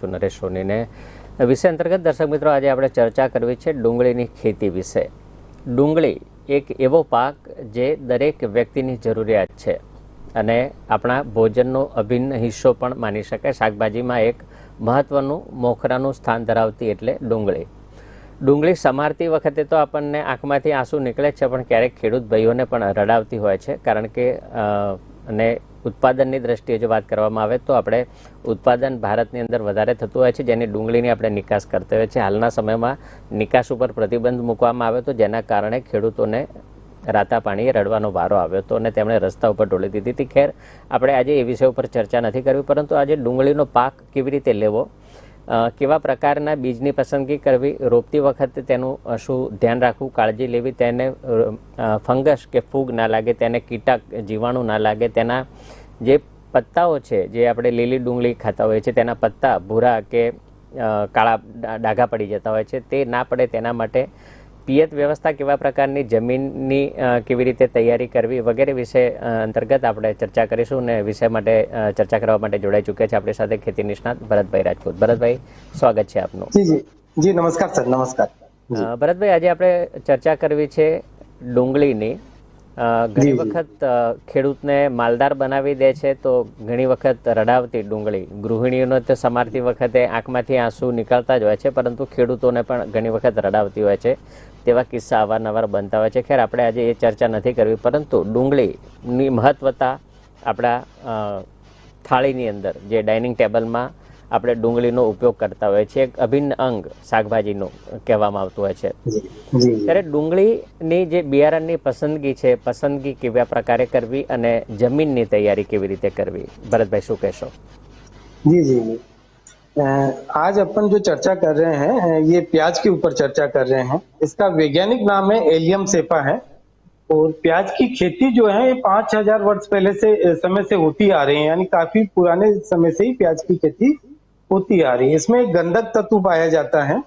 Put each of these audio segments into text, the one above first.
છું નરેશ સોનીને. વિષય અંતર્ગત દર્શક મિત્રો, આજે આપણે ચર્ચા કરવી છે ડુંગળીની ખેતી વિશે. ડુંગળી એક એવો પાક જે દરેક વ્યક્તિની જરૂરિયાત છે અને આપણા ભોજનનો અભિન્ન હિસ્સો પણ માની શકાય. શાકભાજીમાં એક મહત્વનું મોખરાનું સ્થાન ધરાવતી એટલે ડુંગળી. ડુંગળી સમારતી વખતે તો આપણને આંખમાંથી આંસુ નીકળે છે, પણ ક્યારેક ખેડૂત ભાઈઓને પણ રડાવતી હોય છે, કારણ કે અને ઉત્પાદનની દ્રષ્ટિએ જો વાત કરવામાં આવે તો આપણે ઉત્પાદન ભારતની અંદર વધારે થતું હોય છે, જેની ડુંગળીની આપણે નિકાસ કરતા હોય છે હાલના સમયમાં નિકાસ ઉપર પ્રતિબંધ મૂકવામાં આવ્યો તો જેના કારણે ખેડૂતોને રાતા પાણીએ રડવાનો વારો આવ્યો હતો અને તેમણે રસ્તા ઉપર ઢોળી દીધી હતી. ખેર, આપણે આજે એ વિષય ઉપર ચર્ચા નથી કરવી, પરંતુ આજે ડુંગળીનો પાક કેવી રીતે લેવો કેવા પ્રકારના બીજની પસંદગી કરવી, રોપતી વખતે તેનું શું ધ્યાન રાખવું, કાળજી લેવી, તેને ફંગસ કે ફૂગ ના લાગે, તેને કીટક, જીવાણુ ના લાગે, તેના જે પત્તાઓ છે જે આપણે લીલી ડુંગળી ખાતા હોઈએ છીએ તેના પત્તા ભૂરા કે કાળા ડાઘા પડી જતા હોય છે તે ના પડે તેના માટે પિયત વ્યવસ્થા કેવા પ્રકારની જમીનની કેવી રીતે તૈયારી કરવી વગેરે વિશે અંતર્ગત આપણે ચર્ચા કરીશું અને વિષય માટે ચર્ચા કરવા માટે જોડાઈ ચૂક્યા છે આપણી સાથે ખેતી નિષ્ણાત ભરતભાઈ રાજપૂત. ભરતભાઈ સ્વાગત છે આપનું. જી જી. જી નમસ્કાર સર નમસ્કાર. ભરતભાઈ આજે આપણે ચર્ચા કરવી છે ડુંગળીની. ઘણી. વખત ખેડૂતને માલદાર બનાવી દે છે તો ઘણી વખત રડાવતી ડુંગળી. ગૃહિણીઓને તો સમારતી વખતે આંખમાંથી આંસુ નીકળતા જ હોય છે પરંતુ ખેડૂતોને પણ ઘણી વખત રડાવતી હોય છે. તેવા કિસ્સા અવારનવાર બનતા હોય છે. ખેર આપણે આજે એ ચર્ચા નથી કરવી પરંતુ ડુંગળીની મહત્વતા આપણા થાળીની અંદર જે ડાઇનિંગ ટેબલમાં આપણે ડુંગળીનો ઉપયોગ કરતા હોય છે એક અભિન્ન અંગ શાકભાજીનું કહેવામાં આવતું હોય છે જી જી ત્યારે ડુંગળીની જે બિયારણની પસંદગી છે પસંદગી કેવા પ્રકારે કરવી અને જમીનની તૈયારી કેવી રીતે કરવી ભરતભાઈ શું કહેશો जी जी जी अ, आज अपन जो चर्चा कर रहे हैं अ, ये प्याज के ऊपर चर्चा कर रहे हैं इसका वैज्ञानिक नाम है एलियम सेपा है और प्याज की खेती जो है ये पांच हजार वर्ष पहले से अ, समय से होती आ रही है यानी काफी पुराने समय से ही प्याज की खेती होती आ रही है। इसमें गंधक तत्व पाया जाता है।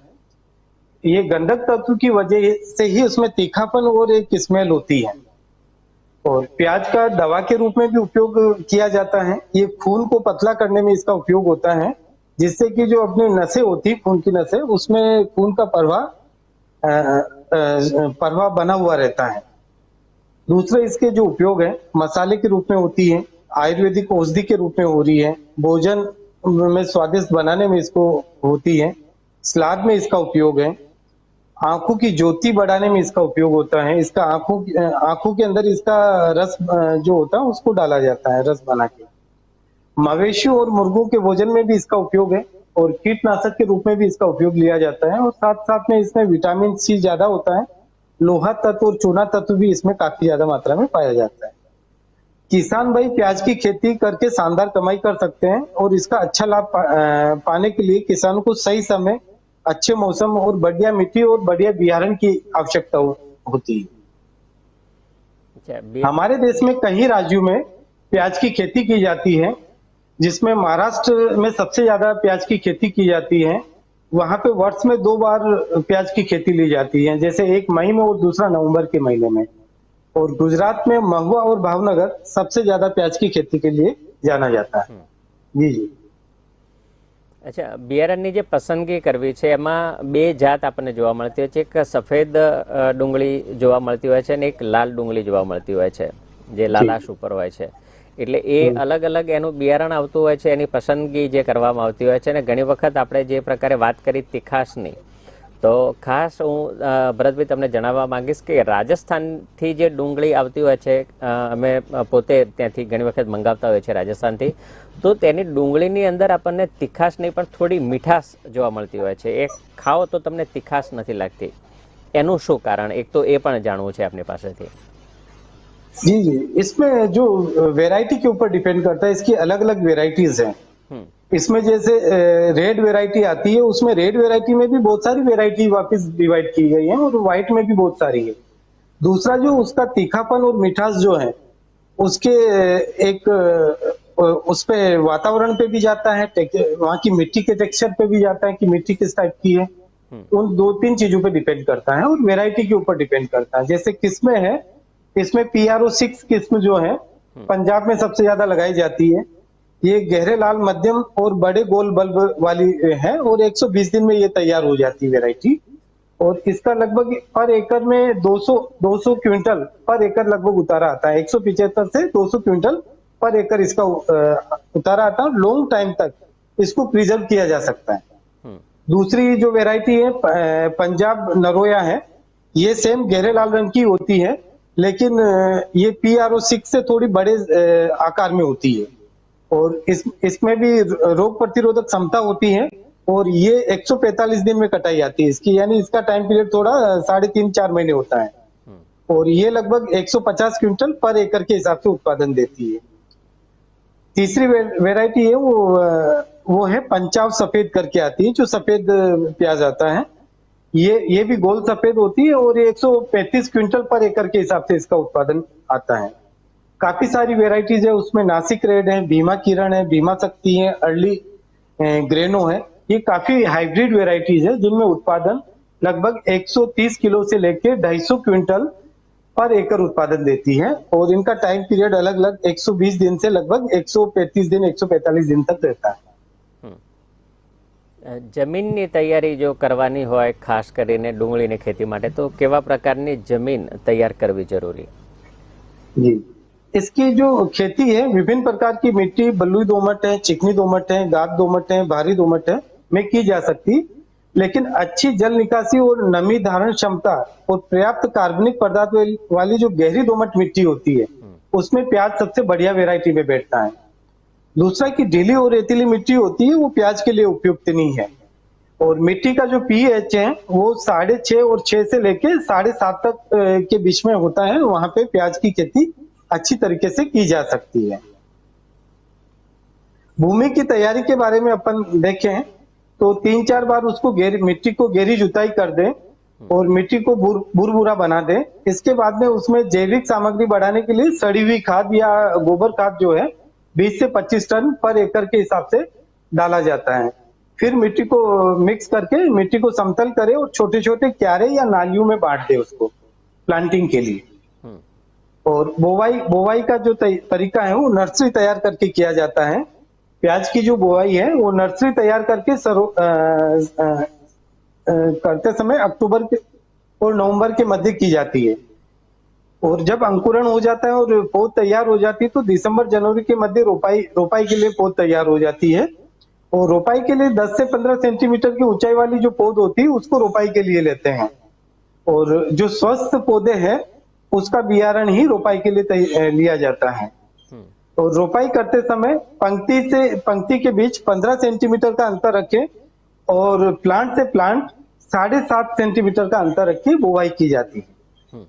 ये गंधक तत्व की वजह से ही उसमें तीखापन और एक स्मेल होती है। और प्याज का दवा के रूप में भी उपयोग किया जाता है। ये खून को पतला करने में इसका उपयोग होता है जिससे कि जो अपनी नसें होती हैं, खून की नसें उसमें खून का प्रवाह प्रवाह बना हुआ रहता है। दूसरे इसके जो उपयोग है मसाले के रूप में होती है आयुर्वेदिक औषधि के रूप में हो रही है भोजन में स्वादिष्ट बनाने में इसको होती है। सलाद में इसका उपयोग है। आँखों की ज्योति बढ़ाने में इसका उपयोग होता है। इसका आँखों आँखों के अंदर इसका रस, जो होता है उसको डाला जाता है रस बना के। मवेशियों और मुर्गों के भोजन में भी इसका उपयोग है और कीटनाशक के रूप में भी इसका उपयोग लिया जाता है और साथ साथ में इसमें विटामिन सी ज़्यादा होता है। लोहा तत्व और चूना तत्व भी इसमें काफ़ी ज़्यादा मात्रा में पाया जाता है। किसान भाई प्याज की खेती करके शानदार कमाई कर सकते हैं और इसका अच्छा लाभ पा, पाने के लिए किसानों को सही समय अच्छे मौसम और बढ़िया मिट्टी और बढ़िया बिहारण की आवश्यकता हो, होती है। अच्छा, हमारे देश में कई राज्यों में प्याज की खेती की जाती है जिसमें महाराष्ट्र में सबसे ज़्यादा प्याज की खेती की जाती है। वहाँ पे वर्ष में दो बार प्याज की खेती ली जाती है जैसे एक मई में और दूसरा नवंबर के महीने में। और गुजरात में महुआ और भावनगर सबसे ज्यादा प्याज की खेती के लिए जाना जाता है जी जी અચ્છા બિયારણની જે પસંદગી કરવી છે એમાં બે જાત આપણને જોવા મળતી હોય છે એક સફેદ અ, ડુંગળી જોવા મળતી હોય છે અને એક લાલ ડુંગળી જોવા મળતી હોય છે જે લાલાશ ઉપર હોય છે એટલે એ અલગ અલગ એનું બિયારણ આવતું હોય છે એની પસંદગી જે કરવામાં આવતી હોય છે અને ઘણી વખત આપણે જે પ્રકારે વાત કરી તીખાશની તો ખાસ હું અ, ભરતભાઈ તમને જણાવવા માંગીશ કે રાજસ્થાનથી જે ડુંગળી આવતી હોય છે અ, અમે પોતે ત્યાંથી ઘણી વખત મંગાવતા હોય છે રાજસ્થાનથી તો તેની ડુંગળીની અંદર આપણને તીખાશ નહીં પણ થોડી મીઠાશ જોવા મળતી હોય છે એ ખાઓ તો તમને તીખાશ નથી લાગતી એનું શું કારણ એક તો એ પણ જાણવું છે આપની પાસેથી जी जी इसमें जो वेराइटी के ऊपर डिपेंड करता है इसकी अलग अलग वेराइटीज हैं હમ इसमें जैसे रेड वेराइटी आती है उसमें रेड वेराइटी में भी बहुत सारी वेराइटी वापस डिवाइड की गई है और व्हाइट में भी बहुत सारी है। दूसरा जो उसका तीखापन और मिठास जो है उसके एक उस पे वातावरण पे भी जाता है वहाँ की मिट्टी के टेक्सचर पे भी जाता है कि मिट्टी किस टाइप की है। हम्म। उन दो तीन चीज़ों पे डिपेंड करता है और वेराइटी के ऊपर डिपेंड करता है। जैसे किस्में है इसमें पीआरओ सिक्स किस्म जो है पंजाब में सबसे ज़्यादा लगाई जाती है। ये गहरे लाल मध्यम और बड़े गोल बल्ब वाली है और 120 दिन में ये तैयार हो जाती है वेराइटी और इसका लगभग पर एकड़ में 200 200 क्विंटल पर एकड़ लगभग उतारा आता है। 175 से 200 क्विंटल पर एकड़ इसका उतारा आता है। लॉन्ग टाइम तक इसको प्रिजर्व किया जा सकता है। हम्म, दूसरी जो वेराइटी है पंजाब नरोया है। ये सेम गहरे लाल रंग की होती है लेकिन ये पी आर ओ सिक्स से थोड़ी बड़े आकार में होती है। और इस इसमें भी रोग प्रतिरोधक क्षमता होती है और ये 145 दिन में कटाई आती है। इसकी यानी इसका टाइम पीरियड थोड़ा साढ़े तीन चार महीने होता है। हम्म, और ये लगभग 150 क्विंटल पर एकड़ के हिसाब से उत्पादन देती है। तीसरी वे, वेराइटी है वो वो है पंचाव सफ़ेद करके आती है जो सफ़ेद प्याज आता है। ये ये भी गोल सफ़ेद होती है और ये 135 क्विंटल पर एकड़ के हिसाब से इसका उत्पादन आता है। काफी सारी वेराइटीज है उसमें नासिक रेड है भीमा किरण है भीमा शक्ति है अर्ली ग्रेनो है ये काफी हाइब्रिड वेराइटीज है जिनमें उत्पादन लगभग 130 किलो से लेकर 250 क्विंटल पर एकड़ उत्पादन देती है और इनका टाइम पीरियड अलग अलग 120 दिन से लगभग 135 दिन 145 दिन तक रहता है હમ. અ, જમીનની તૈયારી જો કરવાની હોય ખાસ કરીને ડુંગળીની ખેતી માટે તો કેવા પ્રકારની જમીન તૈયાર કરવી જરૂરી जी इसकी जो खेती है, विभिन्न प्रकार की मिट्टी बलुई दोमट है, चिकनी दोमट है, गाद दोमट है, भारी दोमट है, में की जा सकती। लेकिन अच्छी जल निकासी और नमी धारण क्षमता और पर्याप्त कार्बनिक पदार्थ वाली- जो गहरी दोमट मिट्टी होती है, उसमें प्याज सबसे बढ़िया वेराइटी में बैठता है। दूसरा की ढीली और रेतीली मिट्टी होती है, वो प्याज के लिए उपयुक्त नहीं है। और मिट्टी का जो पीएच है, वो साढ़े छह और छह से लेके साढ़े सात तक के बीच में होता है, वहाँ पे प्याज की खेती अच्छी तरीके से की जा सकती है। भूमि की तैयारी के बारे में अपन देखें तो तीन चार बार उसको गेरी मिट्टी को गेरी जुताई कर दें और मिट्टी को बुर, बुरबुरा बना दें। इसके बाद में उसमें जैविक सामग्री बढ़ाने के लिए सड़ी हुई खाद या गोबर खाद जो है 20 से 25 टन पर एकड़ के हिसाब से डाला जाता है। फिर मिट्टी को मिक्स करके मिट्टी को समतल करें और छोटे छोटे क्यारे या नालियों में बांट दे उसको, प्लांटिंग के लिए। और बोवाई बोवाई का जो तरीका है, वो नर्सरी तैयार करके किया जाता है। प्याज की जो बोवाई है, वो नर्सरी तैयार करके सरो करते समय अक्टूबर के और नवंबर के मध्य की जाती है। और जब अंकुरण हो जाता है और पौध तैयार हो जाती है तो दिसंबर, जनवरी के मध्य रोपाई रोपाई के लिए पौध तैयार हो जाती है। और रोपाई के लिए 10 से 15 सेंटीमीटर की ऊंचाई वाली जो पौध होती है, उसको रोपाई के लिए लेते हैं। और जो स्वस्थ पौधे हैं उसका बियारण ही रोपाई के लिए तै- अ, लिया जाता है હમ, और रोपाई करते समय पंक्ति से पंक्ति के बीच 15 सेंटीमीटर का अंतर रखें और प्लांट से प्लांट साढ़े सात सेंटीमीटर का अंतर रख के बुवाई की जाती है હમ.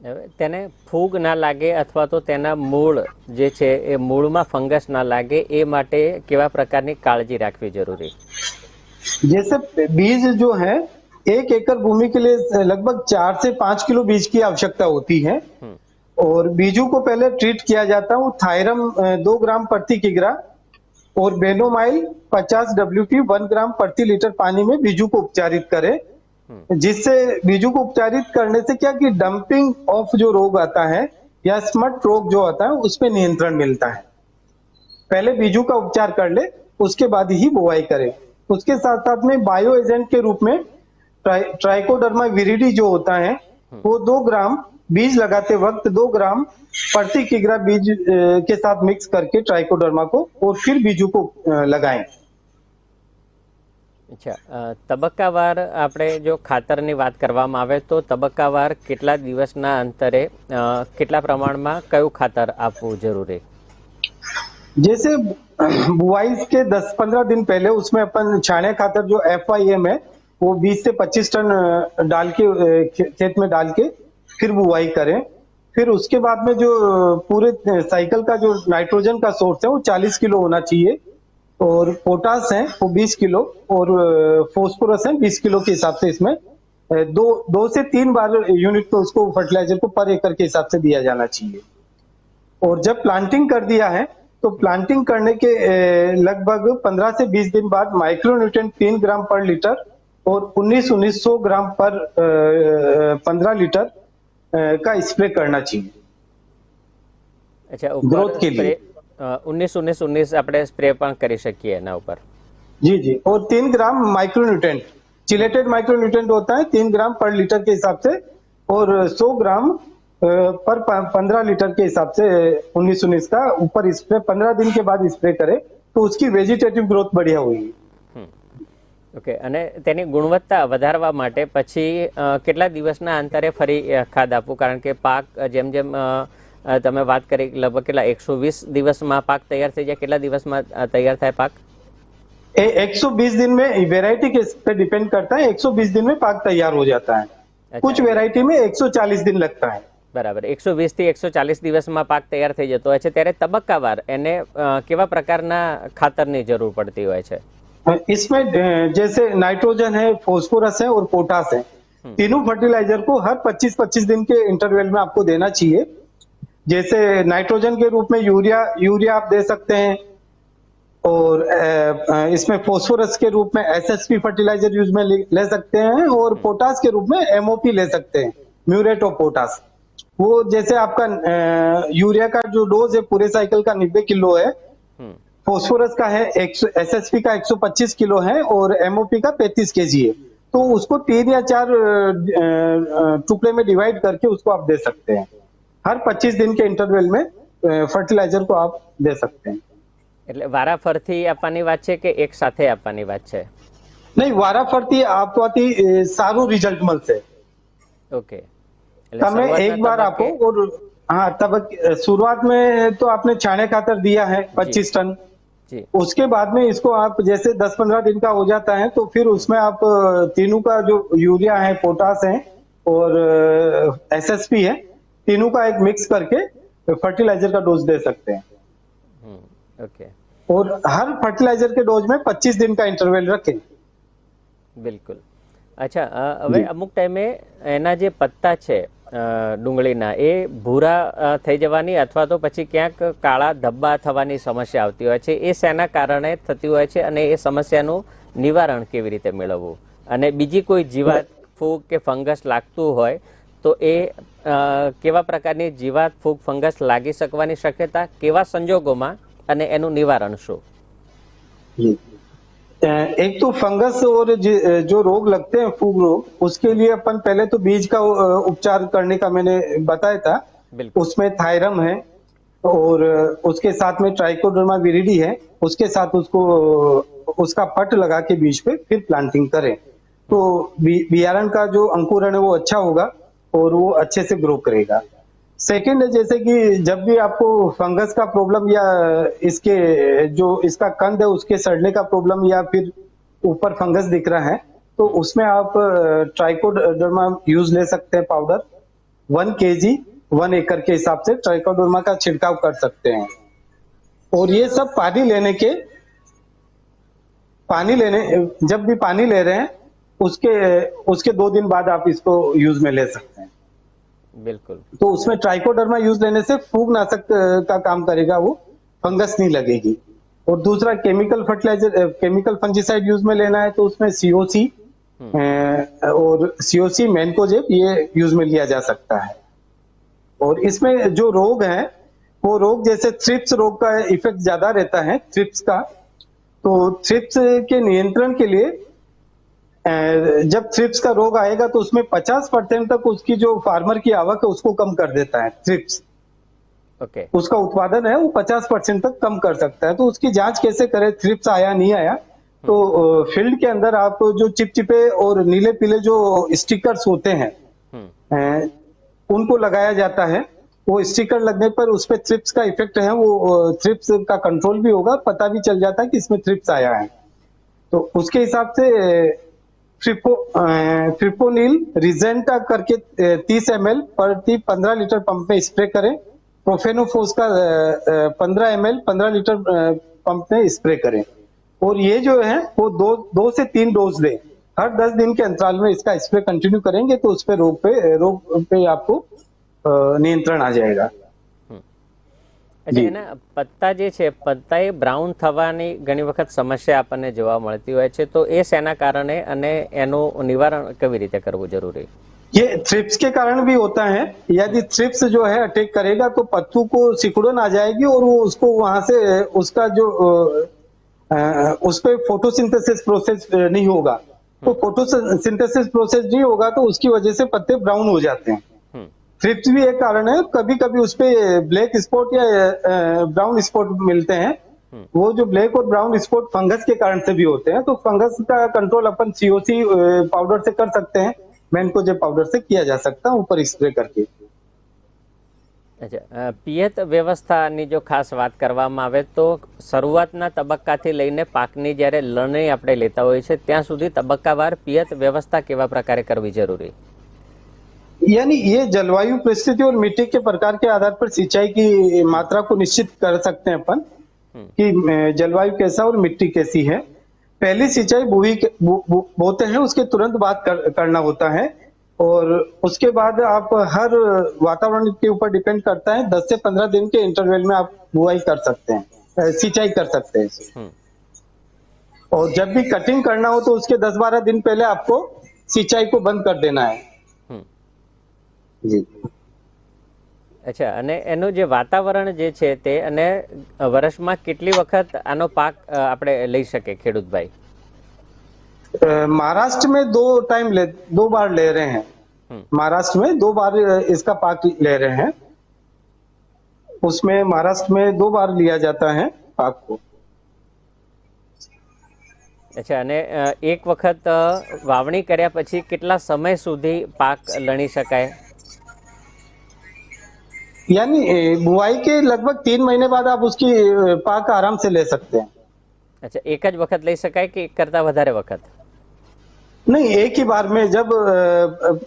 હવે તેને ફૂગ ના લાગે અથવા તો તેના મૂળ જે છે એ મૂળમાં ફંગસ ના લાગે એ માટે કેવા પ્રકારની કાળજી રાખવી જરૂરી जैसे बीज जो है एक एकड़ भूमि के लिए लगभग चार से पाँच किलो बीज की आवश्यकता होती है। और बीजों को पहले ट्रीट किया जाता है वो थायरम दो ग्राम प्रति किग्रा और बेनोमाइल 50 डब्ल्यू की वन ग्राम प्रति लीटर पानी में बीजू को उपचारित करें। जिससे बीजू को उपचारित करने से क्या कि डंपिंग ऑफ़ जो रोग आता है या स्मट रोग जो आता है उस पर नियंत्रण मिलता है। पहले बीजू का उपचार कर ले उसके बाद ही बुआई करें। उसके साथ साथ में बायो एजेंट के रूप में ट्राइ, ट्राइकोडर्मा विरिडी जो होता है वो दो ग्राम बीज लगाते वक्त दो ग्राम प्रति किग्रा बीज अ, के साथ मिक्स करके ट्राइकोडर्मा को और फिर बीजू को अ, लगाएं અચ્છા અ, તબક્કાવાર આપણે જો ખાતરની વાત કરવામાં આવે તો તબક્કાવાર કેટલા દિવસના અંતરે અ, કેટલા પ્રમાણમાં કયું ખાતર આપવું જરૂરી जैसे बुआई के 10-15 दिन पहले उसमें अपन छाने खातर जो एफ है वो 20 से 25 टन डाल के खेत में डाल के फिर बुआई करें। फिर उसके बाद में जो पूरे साइकिल का जो नाइट्रोजन का सोर्स है, वो 40 किलो होना चाहिए। और पोटास है, वो 20 किलो और फोस्फोरस है 20 किलो के हिसाब से इसमें दो दो से तीन बार यूनिट को उसको फर्टिलाइज़र को पर एकड़ के हिसाब से दिया जाना चाहिए। और जब प्लांटिंग कर दिया है तो प्लांटिंग करने के लगभग 15 से 20 दिन बाद माइक्रोन्यूट्रिएंट तीन ग्राम पर लीटर और उन्नीस उन्नीस ग्राम पर पंद्रह लीटर का स्प्रे करना चाहिए। अच्छा ग्रोथ के लिए। उन्नीस उन्नीस उन्नीस अपने स्प्रे कर सकिए ऊपर? जी जी। और तीन ग्राम माइक्रोन्यूट्रेंट चिलेटेड माइक्रोन्यूट्रेंट होता है तीन ग्राम पर लीटर के हिसाब से और सौ ग्राम पर पंद्रह लीटर के हिसाब से उन्नीस उन्नीस का ऊपर स्प्रे पंद्रह दिन के बाद स्प्रे करे तो उसकी वेजिटेटिव ग्रोथ बढ़िया हुई ઓકે અને તેની ગુણવત્તા વધારવા માટે પછી અ, કેટલા દિવસના અંતરે ફરી અ, ખાદ આપવું કારણ કે પાક અ, જેમ જેમ અ, અ, તમે વાત કરી લગભગ કેટલા એકસો વીસ દિવસમાં પાક તૈયાર થઈ જાય કેટલા દિવસમાં અ, તૈયાર થાય પાક एक सौ बीस दिन में वेराइटी के पे डिपेंड करता है 120 दिन में पाक तैयार हो जाता है अच्छा। कुछ वेराइटी में 140 दिन लगता है બરાબર એકસો વીસથી એકસો ચાલીસ દિવસમાં પાક તૈયાર થઈ જતો હોય છે ત્યારે તબક્કાવાર એને અ, કેવા પ્રકારના ખાતરની જરૂર પડતી હોય છે इसमें जैसे नाइट्रोजन है फॉस्फोरस है और पोटास है। तीनों फर्टिलाइज़र को हर 25-25 दिन के इंटरवल में आपको देना चाहिए। जैसे नाइट्रोजन के रूप में यूरिया यूरिया आप दे सकते हैं। और इसमें फॉस्फोरस के रूप में एसएसपी फर्टिलाइज़र यूज़ में ले सकते हैं और पोटास के रूप में एमओपी ले सकते हैं। Muriate of potash. वो जैसे आपका यूरिया का जो डोज है पूरे साइकिल का 90 किलो है। હમ फॉस्फोरस का है एस एस पी का 125 किलो है और एमओपी का 35 केजी है तो उसको तीन या चार अ, अ, टुकड़े में डिवाइड करके उसको आप दे सकते हैं हर 25 दिन के इंटरवल में फर्टिलाइजर को आप दे सकते हैं એટલે વારાફરથી આપવાની વાત છે કે એક સાથે આપવાની વાત છે नहीं वाराफरती आपको सारू रिजल्ट મળશે ઓકે એટલે તમે શરૂઆતના एक बार आपको તબક્કે- और हाँ तब शुरुआत में तो आपने छाने खातर दिया है 25 टन જી उसके बाद में इसको आप जैसे 10-15 दिन का हो जाता है तो फिर उसमें आप अ, तीनों का जो यूरिया है पोटास है और एसएसपी है तीनों का एक मिक्स करके फर्टिलाइजर का डोज दे सकते हैं હમ ઓકે और हर फर्टिलाइजर के डोज में 25 दिन का इंटरवल रखें બિલકુલ અચ્છા અ, હવે અમુક ટાઈમે એના જે પત્તા છે અ, ડુંગળીના. એ ભૂરા થઈ જવાની અથવા તો પછી ક્યાંક કાળા ધબ્બા થવાની સમસ્યા આવતી હોય છે. એ શેના કારણે થતી હોય છે અને એ સમસ્યાનું નિવારણ કેવી રીતે મેળવવું? અને બીજી કોઈ જીવાત ફૂગ કે ફંગસ લાગતું હોય તો એ કેવા પ્રકારની જીવાત ફૂગ, ફંગસ લાગી શકવાની શક્યતા, કેવા સંજોગોમાં અને એનું નિવારણ શું? एक तो फंगस और जो रोग लगते हैं फूग रोग उसके लिए अपन पहले तो बीज का उपचार करने का मैंने बताया था। उसमें थायरम है और उसके साथ में ट्राइकोडर्मा विरिडी है। उसके साथ उसको उसका पट लगा के बीज पे फिर प्लांटिंग करें। तो बियारण का जो अंकुरण है वो अच्छा होगा और वो अच्छे से ग्रो करेगा। सेकंड है जैसे कि जब भी आपको फंगस का प्रॉब्लम या इसके जो इसका कंद है, उसके सड़ने का प्रॉब्लम या फिर ऊपर फंगस दिख रहा है तो उसमें आप ट्राइकोडर्मा यूज़ ले सकते हैं पाउडर वन के जी वन एकड़ के हिसाब से ट्राइकोडर्मा का छिड़काव कर सकते हैं। और ये सब पानी लेने के, पानी लेने, जब भी पानी ले रहे हैं, उसके उसके दो दिन बाद आप इसको यूज़ में ले सकते हैं। बिल्कुल। तो उसमें ट्राइकोडर्मा यूज़ लेने से फूग नाशक का काम करेगा वो फंगस नहीं लगेगी। और दूसरा chemical fertiliser chemical fungicide use में लेना है तो उसमें सीओसी हम्म। और सीओसी मैनकोजेप ये यूज़ में लिया जा सकता है। और इसमें जो रोग है वो रोग जैसे थ्रिप्स रोग का इफ़ेक्ट ज़्यादा रहता है थ्रिप्स का तो थ्रिप्स के नियंत्रण के लिए जब थ्रिप्स का रोग आएगा तो उसमें 50 परसेंट तक उसकी जो फार्मर की आवक है उसको कम कर देता है थ्रिप्स okay. उसका उत्पादन है वो 50 परसेंट तक कम कर सकता है। तो उसकी जाँच कैसे करे थ्रिप्स आया नहीं आया? तो हम्म। फ़ील्ड के अंदर आप जो चिपचिपे और नीले पीले जो स्टिकर्स होते हैं हम्म। उनको लगाया जाता है। वो स्टिकर लगने पर उस पर थ्रिप्स का इफ़ेक्ट है वो थ्रिप्स का कंट्रोल भी होगा पता भी चल जाता है कि इसमें थ्रिप्स आया है। तो उसके हिसाब से फ्रिपो फ्रिपोनिल रिजेंटा करके तीस एम एल प्रति पंद्रह लीटर पंप में स्प्रे करें। प्रोफेनोफोस का पंद्रह एम एल पंद्रह लीटर पंप में स्प्रे करें। और ये जो है, वो दो दो से तीन डोज दें हर दस दिन के अंतराल में इसका स्प्रे कंटिन्यू करेंगे तो उस पे रोग पे रोग पे आपको नियंत्रण आ जाएगा। અચ્છા જી. એના પત્તા જે છે પત્તાએ બ્રાઉન થવાની ઘણી વખત સમસ્યા આપણને જોવા મળતી હોય છે તો એ શેના કારણે અને એનું નિવારણ કેવી રીતે કરવું જરૂરી ये थ्रिप्स के कारण भी होता है यदि थ्रिप्स जो है अटैक करेगा तो पत्तू को सिकुड़न आ जाएगी और वो उसको वहां से उसका जो अ, अ, उस पर फोटोसिंथेसिस प्रोसेस नहीं होगा तो फोटोसिंथेसिस प्रोसेस नहीं होगा तो उसकी वजह से पत्ते ब्राउन हो जाते हैं हम्म, थ्रिप्स भी एक कारण है कभी कभी उस पे ब्लैक स्पॉट या ब्राउन स्पॉट मिलते हैं हम्म। वो जो ब्लैक और ब्राउन स्पॉट फंगस के कारण से भी होते हैं तो फंगस का कंट्रोल अपन सीओसी पाउडर से कर सकते हैं मैनकोजेब पाउडर से किया जा सकता है ऊपर स्प्रे करके અચ્છા અ, પિયત વ્યવસ્થાની જો ખાસ વાત કરવામાં આવે તો શરૂઆતના તબક્કાથી લઈને પાકની જ્યારે લણણી આપણે લેતા હોઈએ છીએ ત્યાં સુધી તબક્કાવાર પિયત વ્યવસ્થા કેવા પ્રકારે કરવી જરૂરી यानी ये जलवायु परिस्थिति और मिट्टी के प्रकार के आधार पर सिंचाई की मात्रा को निश्चित कर सकते हैं अपन हम्म, कि जलवायु कैसा और मिट्टी कैसी है। पहली सिंचाई बुई के- बो- बो- बोते हैं उसके तुरंत बाद कर, करना होता है। और उसके बाद आप हर वातावरण के ऊपर डिपेंड करता है 10 से 15 दिन के इंटरवल में आप बुआई कर सकते हैं सिंचाई कर सकते हैं हम्म, और जब भी कटिंग करना हो तो उसके 10-12 दिन पहले आपको सिंचाई को बंद कर देना है. जी અચ્છા અને એનું જે વાતાવરણ જે છે તે અને વર્ષમાં કેટલી વખત આનો પાક અ, આપણે લઈ શકે ખેડૂતભાઈ अ, महाराष्ट्र में दो टाइम ले दो बार ले रहे हैं हम्म, महाराष्ट्र में दो बार अ, इसका पाक ले रहे हैं उसमें महाराष्ट्र में दो बार लिया जाता है पाक को અચ્છા અને અ, એક વખત અ, વાવણી કર્યા પછી કેટલા સમય સુધી પાક લણી શકાય यानी अ, बुआई के लगभग तीन महीने बाद आप उसकी अ, पाक आराम से ले सकते हैं અચ્છા એક જ વખત લઈ શકાય કે એક કરતાં વધારે વખત नहीं एक ही बार में जब अ,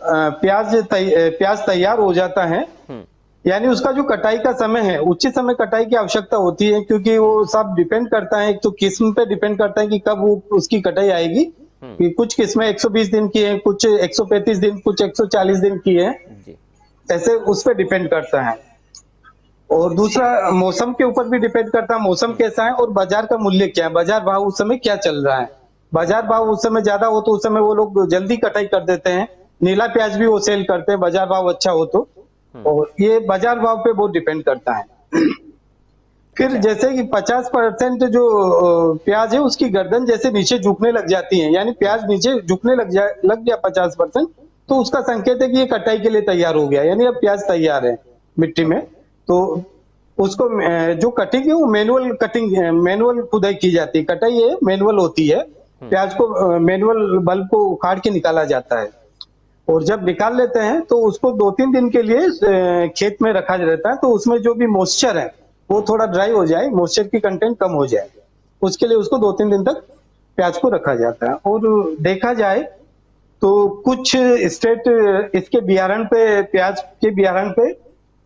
अ, प्याज तै, अ, प्याज तैयार हो जाता है હમ यानी उसका जो कटाई का समय है उचित समय कटाई की आवश्यकता होती है क्योंकि वो सब डिपेंड करता है एक तो किस्म पे डिपेंड करता है कि कब वो उसकी कटाई आएगी हम्म। कि कुछ किस्में 120 दिन की हैं कुछ 135 दिन कुछ 140 दिन की हैं જી ऐसे उस पर डिपेंड करता है। और दूसरा मौसम के ऊपर भी डिपेंड करता है मौसम कैसा है और बाज़ार का मूल्य क्या है। बाज़ार भाव उस समय क्या चल रहा है? बाज़ार भाव उस समय ज़्यादा हो तो उस समय वो लोग जल्दी कटाई कर देते हैं। नीला प्याज भी वो सेल करते हैं बाज़ार भाव अच्छा हो तो। और ये बाज़ार भाव पे बहुत डिपेंड करता है। फिर जैसे कि 50 परसेंट जो प्याज है उसकी गर्दन जैसे नीचे झुकने लग जाती है। यानी प्याज नीचे झुकने लग जाए लग गया 50 परसेंट। तो उसका संकेत है कि ये कटाई के लिए तैयार हो गया यानी अब प्याज तैयार है मिट्टी में। तो उसको जो कटिंग है वो मैनुअल कटिंग मैनुअल खुदाई की जाती है। कटाई है मैनुअल होती है। प्याज को मैनुअल बल्ब को उखाड़ के निकाला जाता है। और जब निकाल लेते हैं तो उसको दो तीन दिन के लिए खेत में रखा रहता है। तो उसमें जो भी मॉइस्चर है वो थोड़ा ड्राई हो जाए मॉइस्चर की कंटेंट कम हो जाए। उसके लिए उसको दो तीन दिन तक प्याज को रखा जाता है। और देखा जाए तो कुछ स्टेट इसके बियारण पे प्याज के बियारण पे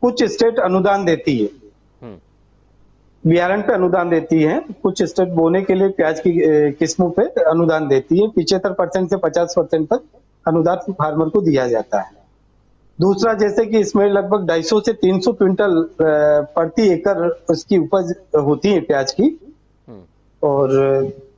कुछ स्टेट अनुदान देती है। हम्म। बिहारण पे अनुदान देती है। कुछ स्टेट बोने के लिए प्याज की किस्मों पे अनुदान देती है। पिछहत्तर परसेंट से पचास परसेंट तक अनुदान फार्मर को दिया जाता है। दूसरा जैसे कि इसमें लगभग 250 से 300 क्विंटल प्रति एकड़ उसकी उपज होती है प्याज की। हम्म। और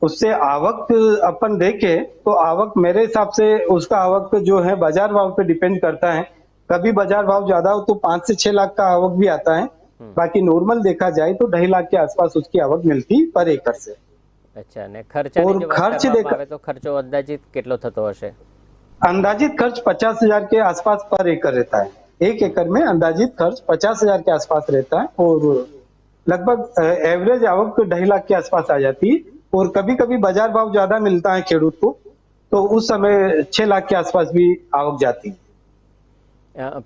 उससे आवक अपन देखे तो आवक मेरे हिसाब से उसका आवक जो है बाजार भाव पे डिपेंड करता है कभी बाजार भाव ज्यादा हो तो पांच से छह लाख का आवक भी आता है बाकी नॉर्मल देखा जाए तो ढाई लाख के आसपास उसकी आवक मिलती पर एकड़ से અચ્છા અને ખર્ચાની ઓર જો વાત ખર્ચ કરવામાં દેખ- આવે તો ખર્ચો અંદાજિત કેટલો થતો હશે अंदाजित खर्च पचास हजार के आसपास पर एकड़ रहता है एक एकड़ में अंदाजित खर्च पचास हजार के आसपास रहता है और लगभग एवरेज आवक ढाई लाख के आसपास आ जाती है और कभी कभी बाजार भाव ज्यादा मिलता है खेडूत को तो उस समय छह लाख के आसपास भी आवक जाती है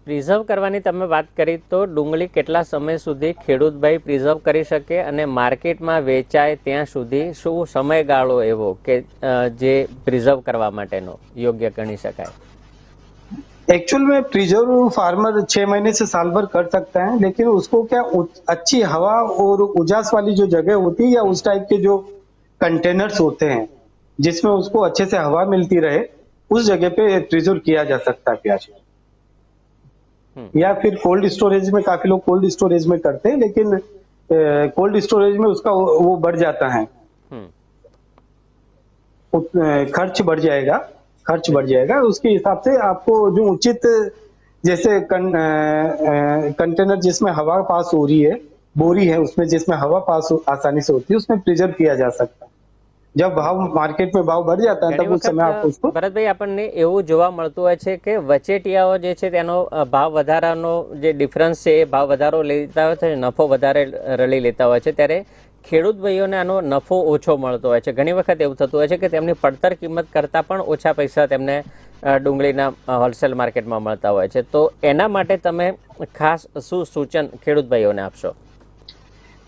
પ્રિઝર્વ કરવાની તમે વાત કરી તો ડુંગળી કેટલા સમય સુધી ખેડૂતભાઈ પ્રિઝર્વ કરી શકે અને માર્કેટમાં વેચાય ત્યાં સુધી શું સમયગાળો એવો કે અ, જે પ્રિઝર્વ કરવા માટેનો યોગ્ય ગણી શકાય एक्चुअल में प्रिजर्व फार्मर छह महीने से साल भर कर सकता है लेकिन उसको क्या उ- अच्छी हवा और उजास वाली जो जगह होती है या उस टाइप के जो कंटेनर्स होते हैं जिसमें उसको अच्छे से हवा मिलती रहे उस जगह पे प्रिजर्व किया जा सकता है प्याज। हम्म। या फिर कोल्ड स्टोरेज में काफ़ी लोग कोल्ड स्टोरेज में करते हैं लेकिन कोल्ड स्टोरेज में उसका वो बढ़ जाता है। अ, खर्च बढ़ जाएगा खर्च बढ़ जाएगा। उसके हिसाब से आपको जो उचित जैसे कं, अ, अ, कंटेनर जिसमें हवा पास हो रही है बोरी है उसमें जिसमें हवा पास आसानी से होती है उसमें प्रिजर्व किया जा सकता है। जब भाव मार्केट में भाव बढ़ जाता है ઘણી तब उस समय आप વખત उसको ભરતભાઈ આપણને એવું જોવા મળતું હોય છે કે વચેટિયાઓ જે છે તેનો અ, ભાવ વધારાનો જે ડિફરન્સ છે એ ભાવ વધારો લેતા હોય છે નફો વધારે રળી લેતા હોય છે ત્યારે ખેડૂત ભાઈઓને આનો નફો ઓછો મળતો હોય છે ઘણી વખત એવું થતું હોય છે કે તેમની પડતર કિંમત કરતાં પણ ઓછા પૈસા તેમને અ, ડુંગળીના હોલસેલ માર્કેટમાં મળતા હોય છે તો એના માટે તમે ખાસ શું સૂચન ખેડૂત ભાઈઓને આપશો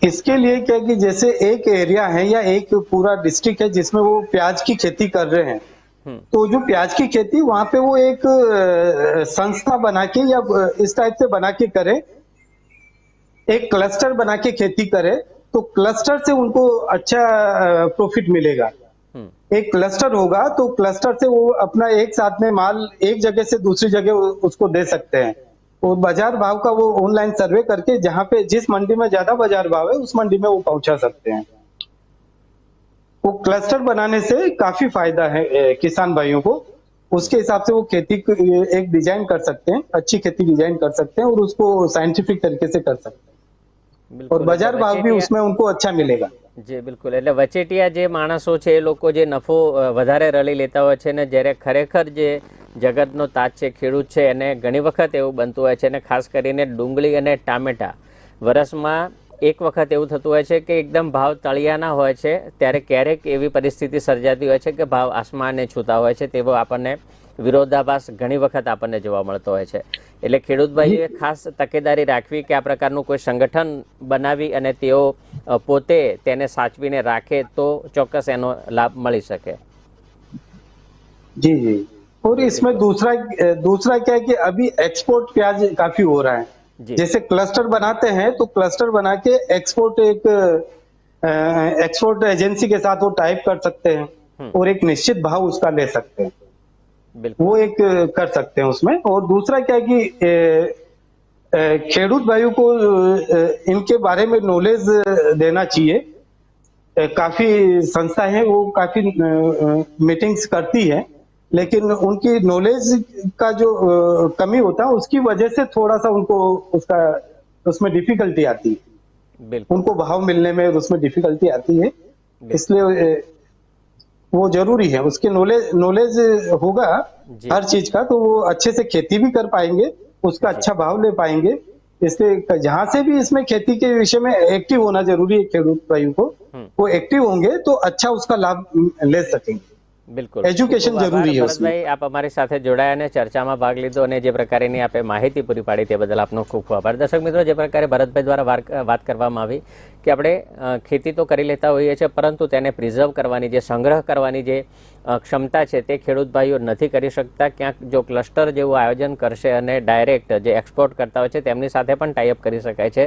इसके लिए क्या कि जैसे एक एरिया है या एक पूरा डिस्ट्रिक्ट है जिसमें वो प्याज की खेती कर रहे हैं हम्म, तो जो प्याज की खेती वहाँ पे वो एक संस्था बना के या इस टाइप से बना के करे एक क्लस्टर बना के खेती करे तो क्लस्टर से उनको अच्छा प्रॉफिट मिलेगा। हम्म, एक क्लस्टर होगा तो क्लस्टर से वो अपना एक साथ में माल एक जगह से दूसरी जगह उसको दे सकते हैं। वो बाज़ार भाव का वो ऑनलाइन सर्वे करके जहाँ पे जिस मंडी में ज़्यादा बाज़ार भाव है उस मंडी में वो पहुँचा सकते हैं। वो क्लस्टर बनाने से काफ़ी फ़ायदा है किसान भाइयों को। उसके हिसाब से वो खेती एक डिज़ाइन कर सकते हैं अच्छी खेती डिज़ाइन कर सकते हैं और उसको साइंटिफिक तरीके से कर सकते हैं। और बाज़ार भाव भी उसमें उनको अच्छा मिलेगा। જી, બિલકુલ. એટલે વચેટિયા જે માણસો છે, એ લોકો જે નફો વધારે રળી લેતા હોય છે ને જ્યારે ખરેખર જે જગતનો તાજ છે, ખેડૂત છે, એને ઘણી વખત એવું બનતું હોય છે અને ખાસ કરીને ડુંગળી અને ટામેટા. વરસમાં એક વખત એવું થતું હોય છે કે એકદમ ભાવ તળિયાના હોય છે, ત્યારે ક્યારેક એવી પરિસ્થિતિ સર્જાતી હોય છે કે ભાવ આસમાને છૂતા હોય છે, તેવો આપણને વિરોધાભાસ ઘણી વખત આપણને જોવા મળતો હોય છે એટલે ખેડૂત ભાઈઓએ ખાસ તકેદારી રાખવી કે આ પ્રકારનું કોઈ સંગઠન બનાવી અને તેઓ અ, પોતે તેને સાચવીને રાખે તો ચોક્કસ એનો લાભ મળી શકે जी जी और इसमें दूसरा दूसरा क्या है कि अभी एक्सपोर्ट प्याज काफी हो रहा है जी जैसे क्लस्टर बनाते हैं तो क्लस्टर बना के एक्सपोर्ट एक एक्सपोर्ट एजेंसी के साथ वो टाइप कर सकते हैं हम्म। और एक निश्चित भाव उसका ले सकते हैं બિલકુલ वो एक कर सकते हैं उसमें। और दूसरा क्या है कि खेडूत भाइयों को इनके बारे में नॉलेज देना चाहिए। काफ़ी संस्था है वो काफ़ी मीटिंग्स करती है लेकिन उनकी नॉलेज का जो कमी होता है उसकी वजह से थोड़ा सा उनको उसका उसमें डिफिकल्टी आती है। उनको भाव मिलने में उसमें डिफिकल्टी आती है। इसलिए वो ज़रूरी है। उसके नॉलेज नॉलेज होगा हर चीज़ का तो वो अच्छे से खेती भी कर पाएँगे उसका अच्छा भाव ले पाएँगे। इसलिए जहाँ से भी इसमें खेती के विषय में एक्टिव होना ज़रूरी है खेडूत भाइयों को हम्म। वो एक्टिव होंगे तो अच्छा उसका लाभ ले सकेंगे। બિલકુલ. એજ્યુકેશન જરૂરી છે ભાઈ આપ અમારી સાથે જોડાયા અને ચર્ચામાં ભાગ લીધો અને જે પ્રકારેની આપે માહિતી પૂરી પાડી તે બદલ આપનો ખૂબ ખૂબ આભાર. દર્શક મિત્રો જે પ્રકારે ભરતભાઈ દ્વારા વાત કરવામાં આવી કે આપણે ખેતી તો કરી લેતા હોઈએ છીએ પરંતુ તેને પ્રિઝર્વ કરવાની જે સંગ્રહ કરવાની જે ક્ષમતા છે તે ખેડૂત ભાઈઓ નથી કરી શકતા. ક્યાંક જો ક્લસ્ટર જેવું આયોજન કરશે અને ડાયરેક્ટ જે એક્સપોર્ટ કરતા હોય છે તેમની સાથે પણ ટાઈઅપ કરી શકાય છે.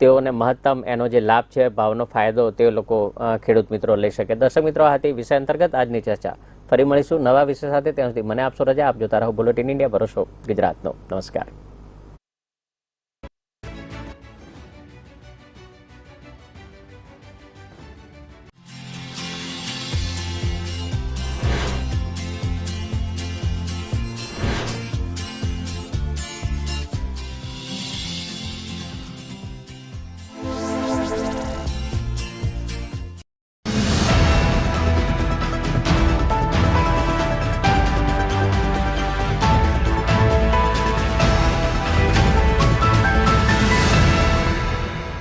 તેઓને મહત્તમ એનો જે લાભ છે ભાવનો ફાયદો તે લોકો અ, ખેડૂત મિત્રો લઈ શકે દર્શક મિત્રો આ હતી વિષય અંતર્ગત આજની ચર્ચા ફરી મળીશું નવા વિષય સાથે ત્યાં સુધી મને આપશો રજા આપ જોતા રહો બુલેટિન ઇન્ડિયા ભરોસો ગુજરાતનો નમસ્કાર